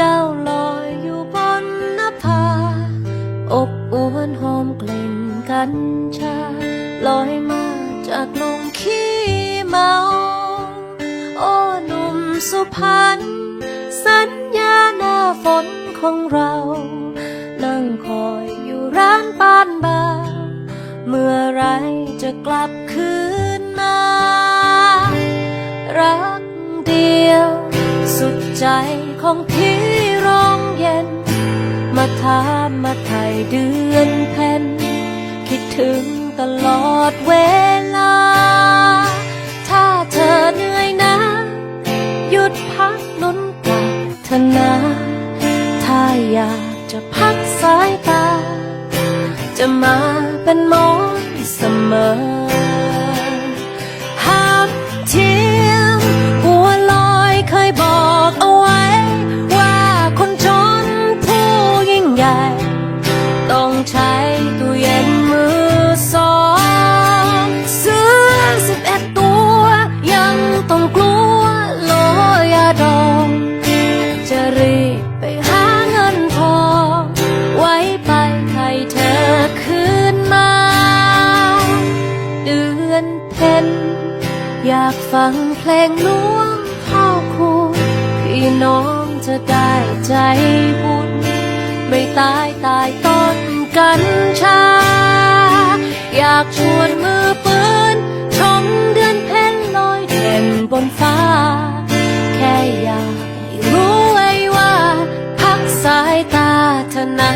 เจ้าลอยอยู่บนนภา อบอวนหอมกลิ่นกัญชา ลอยมาจากลมขี้เมา โอ้หนุ่มสุพรรณสัญญาหน้าฝนของเรา นั่งคอยอยู่ร้านปานบาเมื่อไรจะกลับคืนมา รักเดียว สุดใจของพี่ร้องเย็น มาถามมาไทยเดือนเพ็ญคิดถึงตลอดเวลา ถ้าเธอเหนื่อยนะ หยุดพักนุนกับเธอนะ ถ้าอยากจะพักสายตา จะมาเป็นหมอ ใช้ตู้เย็นมือสองซื้อสิบเอ็ดตัว ยังต้องกลัวโลยาดองจะรีบไปหาเงินทองไว้ไปให้เธอคืนมา เดือนเพ็ญอยากฟังเพลงหลวงพ่อคุณพี่น้องจะได้ใจบุญไม่ตายตายต้น กัญชา อยากชวนมือปืนชมเดือนเพ็ญลอยเด่นบนฟ้า แค่อยากให้รู้ไว้ว่า พักสายตาเธอนะ